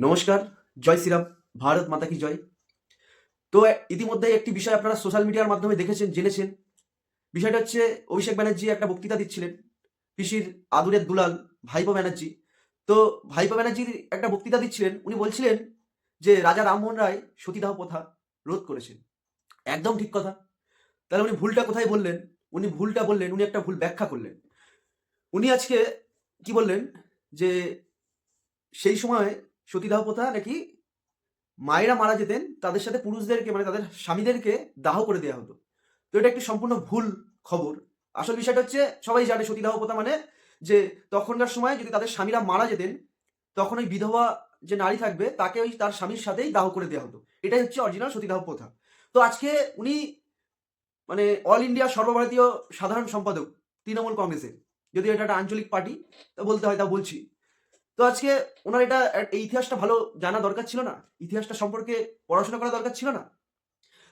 নমস্কার, জয় শ্রীরাম, ভারত মাতা কি জয়? তো ইতিমধ্যে একটি বিষয় আপনারা সোশ্যাল মিডিয়ার মাধ্যমে দেখেছেন, জেনেছেন। বিষয়টা হচ্ছে, অভিষেক ব্যানার্জি একটা বক্তৃতা দিচ্ছিলেন, পিসির আদুরের দুলাল, ভাইপো ব্যানার্জি। তো, ভাইপো ব্যানার্জির একটা বক্তৃতা দিচ্ছিলেন, উনি বলছিলেন যে, রাজা রামমোহন রায় সতীদাহ প্রথা রোধ করেছেন। একদম ঠিক কথা। তাহলে উনি ভুলটা কোথায় বললেন? উনি ভুলটা বললেন, উনি একটা ভুল ব্যাখ্যা করলেন। উনি আজকে কি বললেন? যে, সেই সময় সতীদাহ প্রথা নাকি মায়েরা মারা যেতেন, তাদের সাথে পুরুষদেরকে মানে তাদের স্বামীদেরকে দাহ করে দেওয়া হতো। তো এটা একটি সম্পূর্ণ ভুল খবর। আসল বিষয়টা হচ্ছে, সবাই জানে সতীদাহ প্রথা মানে যে তখনকার সময় যদি তাদের স্বামীরা মারা যেতেন, তখন ওই বিধবা যে নারী থাকবে, তাকে ওই তার স্বামীর সাথেই দাহ করে দেওয়া হতো। এটাই হচ্ছে অরিজিনাল সতীদাহ প্রথা। তো আজকে উনি মানে অল ইন্ডিয়া সর্বভারতীয় সাধারণ সম্পাদক, তৃণমূল কংগ্রেসের। যদি এটা একটা আঞ্চলিক পার্টি, তা বলতে হয়, তা বলছি। তো আজকে ওনার এটা, এই ইতিহাসটা ভালো জানা দরকার ছিল না? ইতিহাসটা সম্পর্কে পড়াশোনা করা দরকার ছিল না?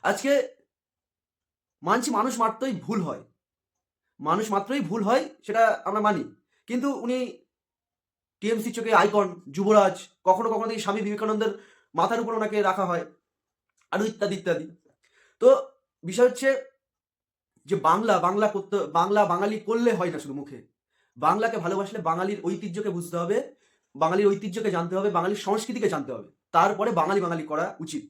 আজকে মানছি মানুষ মাত্রই ভুল হয়। মানুষ মাত্রই ভুল হয় সেটা আমরা মানি। কিন্তু উনি টিএমসি চোখে আইকন, যুবরাজ, কখনো কখনো দেখি স্বামী বিবেকানন্দের মাথার উপর ওনাকে রাখা হয়, আরও ইত্যাদি ইত্যাদি। তো বিষয় হচ্ছে যে বাংলা বাংলা করতে, বাংলা বাঙালি করলে হয় না শুধু মুখে। বাংলাকে ভালোবাসলে বাঙালির ঐতিহ্যকে বুঝতে হবে। বাঙালির ঐতিহ্যকে জানতে হবে, বাঙালির সংস্কৃতিকে জানতে হবে। তারপরে বাঙালি বাঙালি করা উচিত।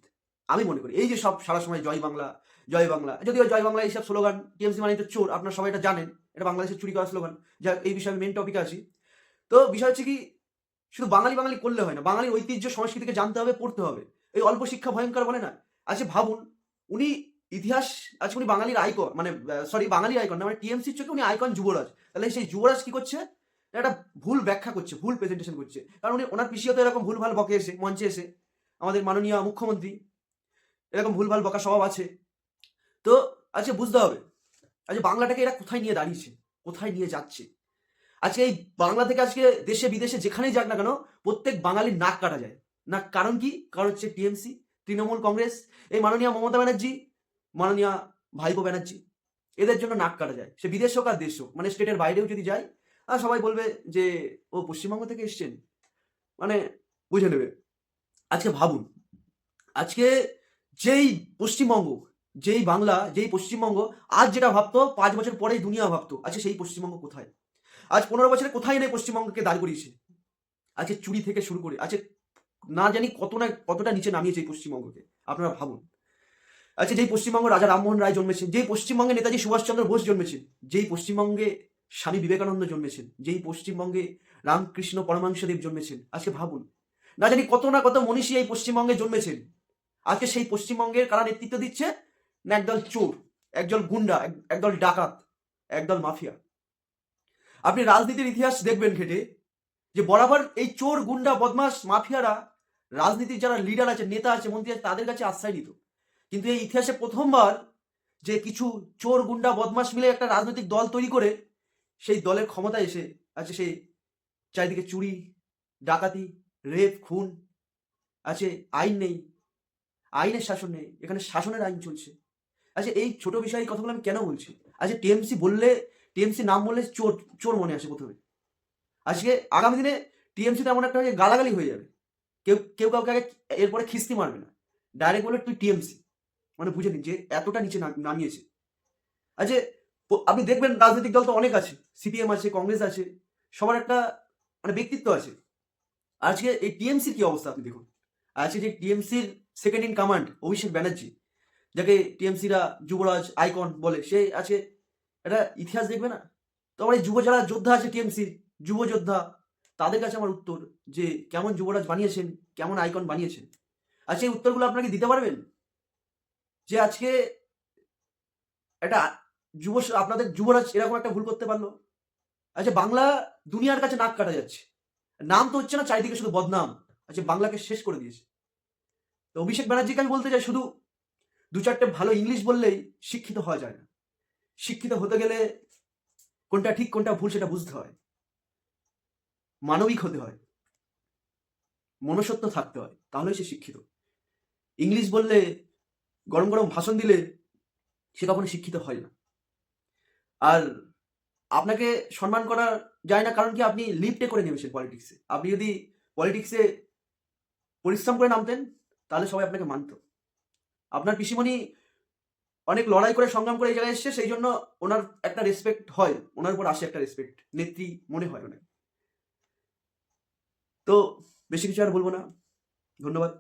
আমি মনে করি, এই যে সব সারা সময় জয় বাংলা জয় বাংলা, যদিও জয় বাংলা এইসব স্লোগান, টিএমসি মানে তো চোর, আপনারা সবাই এটা জানেন, এটা বাংলাদেশের চুরি করা স্লোগান, যা এই বিষয়ে আমি মেন টপিকে আছি। তো বিষয় হচ্ছে কি, শুধু বাঙালি বাঙালি করলে হয় না, বাঙালির ঐতিহ্য, সংস্কৃতিকে জানতে হবে, পড়তে হবে। এই অল্প শিক্ষা ভয়ঙ্কর বলে না। আচ্ছা ভাবুন, উনি ইতিহাস আজকে উনি বাঙালির আইকন মানে সরি বাঙালির আইকন না মানে টিএমসির চোখে উনি আইকন যুবরাজ। তাহলে সেই যুবরাজ কি করছে? একটা ভুল ব্যাখ্যা করছে, ভুল প্রেজেন্টেশন করছে। কারণ উনি, ওনার পিসিও তো এরকম ভুল ভালো বকে এসে, মঞ্চে এসে। আমাদের মাননীয় মুখ্যমন্ত্রী, এরকম ভুল ভালো বকা স্বভাব আছে। তো আজকে বুঝতে হবে। আজকে বাংলাটাকে এরা কোথায় নিয়ে দাঁড়িয়েছে? কোথায় নিয়ে যাচ্ছে? আজকে এই বাংলা থেকে আজকে দেশে, বিদেশে যেখানেই যাক না কেন, প্রত্যেক বাঙালির নাক কাটা যায়। না কারণ কি? কারণ হচ্ছে টিএমসি, তৃণমূল কংগ্রেস, এই মাননীয় মমতা ব্যানার্জি, মাননীয় ভাইপো ব্যানার্জি, এদের জন্য নাক কাটা যায়। সে বিদেশ হোক আর দেশ হোক মানে স্টেটের বাইরেও যদি যায় আর সবাই বলবে যে, ও পশ্চিমবঙ্গ থেকে এসছেন। মানে বুঝে নেবে। আজকে ভাবুন, আজকে যেই পশ্চিমবঙ্গ, যেই বাংলা, যেই পশ্চিমবঙ্গ, আজ যেটা ভাবতো, পাঁচ বছর পরেই দুনিয়া ভাবতো, আজকে সেই পশ্চিমবঙ্গ কোথায়? আজ পনেরো বছরে কোথায় নেই পশ্চিমবঙ্গকে দাঁড় করিয়েছে? আজকে চুরি থেকে শুরু করে, আজকে না জানি কত না, কতটা নিচে নামিয়েছে এই পশ্চিমবঙ্গকে, আপনারা ভাবুন। আচ্ছা যেই পশ্চিমবঙ্গ রাজা রামমোহন রায় জন্মেছেন, যেই পশ্চিমবঙ্গে নেতাজি সুভাষচন্দ্র বোস জন্মেছেন, যেই পশ্চিমবঙ্গে স্বামী বিবেকানন্দ জন্মেছেন, যেই পশ্চিমবঙ্গে রামকৃষ্ণ পরমাংশদেব জন্মেছেন। আজকে ভাবুন, না জানি কত না কত মনীষী এই পশ্চিমবঙ্গে জন্মেছেন। আজকে সেই পশ্চিমবঙ্গের কারা নেতৃত্ব দিচ্ছে? না, একদল চোর, একদল গুন্ডা একদল ডাকাত, একদল মাফিয়া। আপনি রাজনীতির ইতিহাস দেখবেন ঘেটে, যে বরাবর এই চোর, গুন্ডা বদমাস মাফিয়ারা রাজনীতির যারা লিডার আছে, নেতা আছে, মন্ত্রী আছে, তাদের কাছে আশ্রয় নিত কিন্তু এই ইতিহাসে প্রথমবার যে কিছু চোর, গুন্ডা বদমাস মিলে একটা রাজনৈতিক দল তৈরি করে সেই দলের ক্ষমতা এসে আছে সেই চারিদিকে চুরি, ডাকাতি, রেপ, খুন, আছে আইন নেই, আইনের শাসন নেই, এখানে শাসনের আইন চলছে। আচ্ছা এই ছোট বিষয়ে এই কথাগুলো আমি কেন বলছি? আচ্ছা টিএমসি বললে, টিএমসি নাম বললে চোর চোর মনে আসে প্রথমে। আজকে আগামী দিনে টিএমসি তেমন একটা গালাগালি হয়ে যাবে। কেউ কেউ কাউকে আগে এরপরে খিস্তি মারবে না। ডাইরেক্ট বলে তুই টিএমসি। মানে বুঝে নিন যে এতটা নিচে নামিয়েছে। আচ্ছা আপনি দেখবেন রাজনৈতিক দল তো অনেক আছে সিপিএম আছে, কংগ্রেস আছে, সবার একটা মানে ব্যক্তিত্ব আছে। আজকে এই টিএমসির কি অবস্থা আপনি দেখুন। আজকে যে টিএমসির second in command Abhishek Banerjee, যাকে টিএমসিরা যুবরাজ আইকন বলে, সে আছে এটা ইতিহাস দেখবে না? তো আমার এই যুব যারা যোদ্ধা আছে টিএমসির যুব যোদ্ধা, তাদের কাছে আমার উত্তর যে কেমন যুবরাজ বানিয়েছেন, কেমন আইকন বানিয়েছেন। আচ্ছা এই উত্তরগুলো আপনাকে দিতে পারবেন? যে আজকে একটা যুব আপনাদের যুবরাজ এরকম একটা ভুল করতে পারল? আচ্ছা বাংলা দুনিয়ার কাছে নাক কাটা যাচ্ছে। নাম তো হচ্ছে না, চারিদিকে শুধু বদনাম। আচ্ছা বাংলাকে শেষ করে দিয়েছে। তো অভিষেক ব্যানার্জিকে আমি বলতে চাই, শুধু দু চারটে ভালো ইংলিশ বললেই শিক্ষিত হওয়া যায় না। শিক্ষিত হতে গেলে কোনটা ঠিক, কোনটা ভুল সেটা বুঝতে হয়। মানবিক হতে হয়। মনুষ্যত্ব থাকতে হয়, তাহলেই সে শিক্ষিত। ইংলিশ বললে, গরম গরম ভাষণ দিলে সে কখনো শিক্ষিত হয় না। আর আপনাকে সম্মান করা যায় না, কারণ কি আপনি লিফটে করে নেমেছেন পলিটিক্সে আপনি যদি পলিটিক্সে পরিশ্রম করে নামতেন, তাহলে সবাই আপনাকে মানত। আপনার পিসিমণি অনেক লড়াই করে, সংগ্রাম করে এই জায়গায় এসছে, সেই জন্য ওনার একটা রেসপেক্ট হয়, ওনার উপর আসে একটা রেসপেক্ট নেত্রী মনে হয় ওনাকে তো বেশি কিছু আর বলব না। ধন্যবাদ।